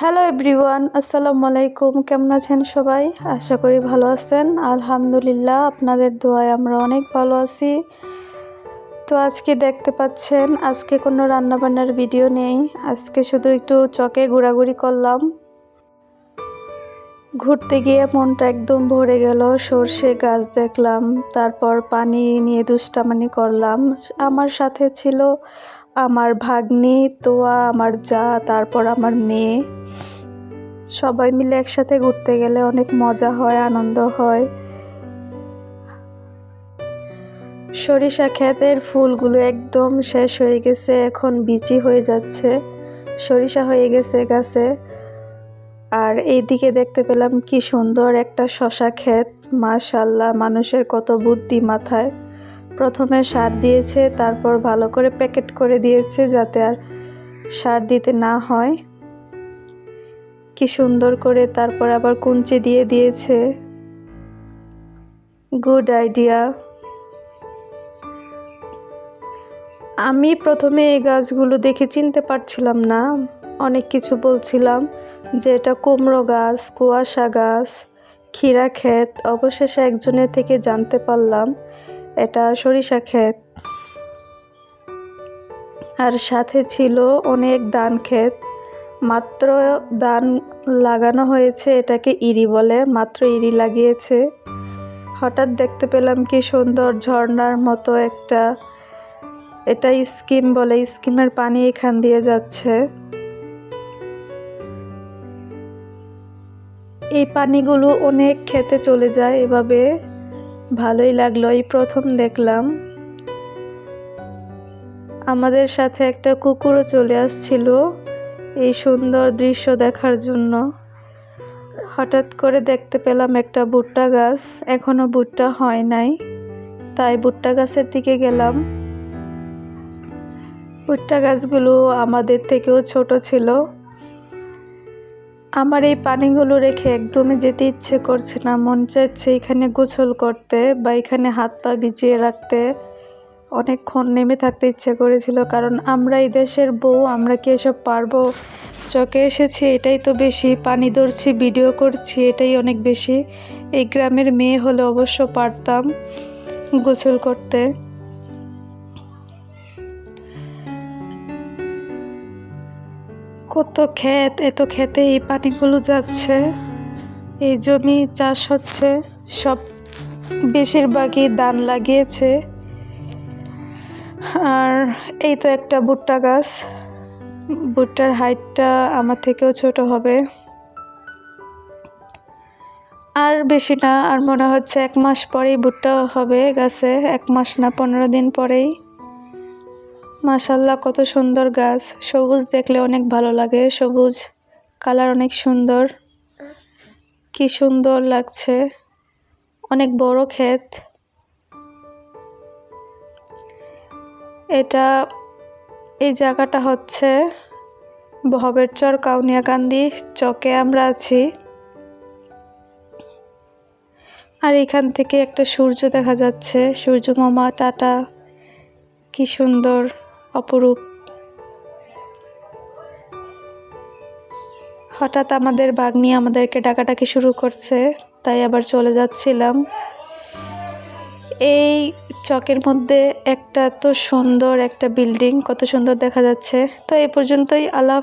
Hello everyone আসসালামু আলাইকুম কেমন আছেন সবাই আশা করি ভালো আছেন আলহামদুলিল্লাহ আপনাদের দোয়ায় আমরা অনেক ভালো আছি তো আজকে দেখতে পাচ্ছেন আজকে কোনো রান্নাবান্নার ভিডিও নেই আজকে শুধু একটু চকে ঘোরাঘুরি করলাম ঘুরতে গিয়ে মনটা একদম ভরে গেল সর্ষে গাছ দেখলাম তারপর পানি নিয়ে দুষ্টামানি করলাম আমার সাথে ছিল আমার ভাগ্নি, তোয়া, আমার যা, তারপর আমার মেয়ে। সবাই মিলে একসাথে ঘুরতে গেলে অনেক মজা হয়, আনন্দ হয়। সরিষা ক্ষেতের ফুলগুলো একদম শেষ হয়ে গেছে, এখন বিচি হয়ে যাচ্ছে। সরিষা হয়ে গেছে গাছে। আর এইদিকে দেখতে পেলাম কি সুন্দর একটা শশা ক্ষেত। মাশাল্লাহ, মানুষের কত বুদ্ধি মাথায়। প্রথমে সার দিয়েছে, তারপর ভালো করে প্যাকেট করে দিয়েছে যাতে আর সার দিতে না হয়। কি সুন্দর করে তারপর আবার কুঞ্চি দিয়ে দিয়েছে। Good idea. আমি প্রথমে এই গাছগুলো দেখে চিনতে পারছিলাম না। অনেক কিছু বলছিলাম যে এটা কুমড়ো গাছ, কুয়াশা গাছ, ক্ষীরা ক্ষেত, অবশেষে একজনের থেকে জানতে পারলাম এটা সরিষা ক্ষেত। আর সাথে ছিল অনেক ধান ক্ষেত। মাত্র ধান লাগানো হয়েছে, এটাকে ইরি বলে, মাত্র ইরি লাগিয়েছে। হঠাৎ দেখতে পেলাম কি সুন্দর ঝর্ণার মতো একটা, এটা স্কিম বলে, স্কিমের পানি এখান দিয়ে যাচ্ছে। এই পানিগুলো অনেক খেতে চলে যায় এভাবে। ভালোই লাগল, এই প্রথম দেখলাম। আমাদের সাথে একটা কুকুরও চলে আসছিল এই সুন্দর দৃশ্য দেখার জন্য। হঠাৎ করে দেখতে পেলাম একটা ভুট্টা গাছ, এখনও ভুট্টা হয় নাই। তাই ভুট্টা গাছের দিকে গেলাম। ভুট্টা গাছগুলো আমাদের থেকেও ছোট ছিল। আমার এই পানিগুলো রেখে একদমই যেতে ইচ্ছে করছে না। মন চাইছে এখানে গোসল করতে বা এখানে হাত পা ভিজিয়ে রাখতে। অনেকক্ষণ নেমে থাকতে ইচ্ছে করেছিল, কারণ আমরা এই দেশের বউ, আমরা কি এসব পারব? চকে এসেছি, এটাই তো বেশি। পানি ধরছি, ভিডিও করছি, এটাই অনেক বেশি। এই গ্রামের মেয়ে হলে অবশ্য পারতাম গোসল করতে। কত ক্ষেত এত খেতে এই পানিগুলো যাচ্ছে। এই জমি চাষ হচ্ছে, সব বেশিরভাগই ধান লাগিয়েছে। আর এই তো একটা ভুট্টা গাছ। ভুট্টার হাইটটা আমার থেকেও ছোট হবে। আর বেশি না, আর মনে হচ্ছে এক মাস পরেই ভুট্টা হবে গাছে, এক মাস না পনেরো দিন পরেই। মাশাল্লাহ, কত সুন্দর গাছ। সবুজ দেখলে অনেক ভালো লাগে। সবুজ কালার অনেক সুন্দর। কি সুন্দর লাগছে। অনেক বড় ক্ষেত। এটা এই জায়গাটা হচ্ছে ভবের চর কাউনিয়াকান্দি চকে আমরা আছি। আর এখান থেকে একটা সূর্য দেখা যাচ্ছে। সূর্য মামা টাটা। কি সুন্দর। অপরূপ। হঠাৎ আমাদের বাগনি আমাদেরকে ডাকাডাকি শুরু করছে, তাই আবার চলে যাচ্ছিলাম। এই চকের মধ্যে একটা তো সুন্দর একটা বিল্ডিং, কত সুন্দর দেখা যাচ্ছে। তো এই পর্যন্তই, আল্লাহ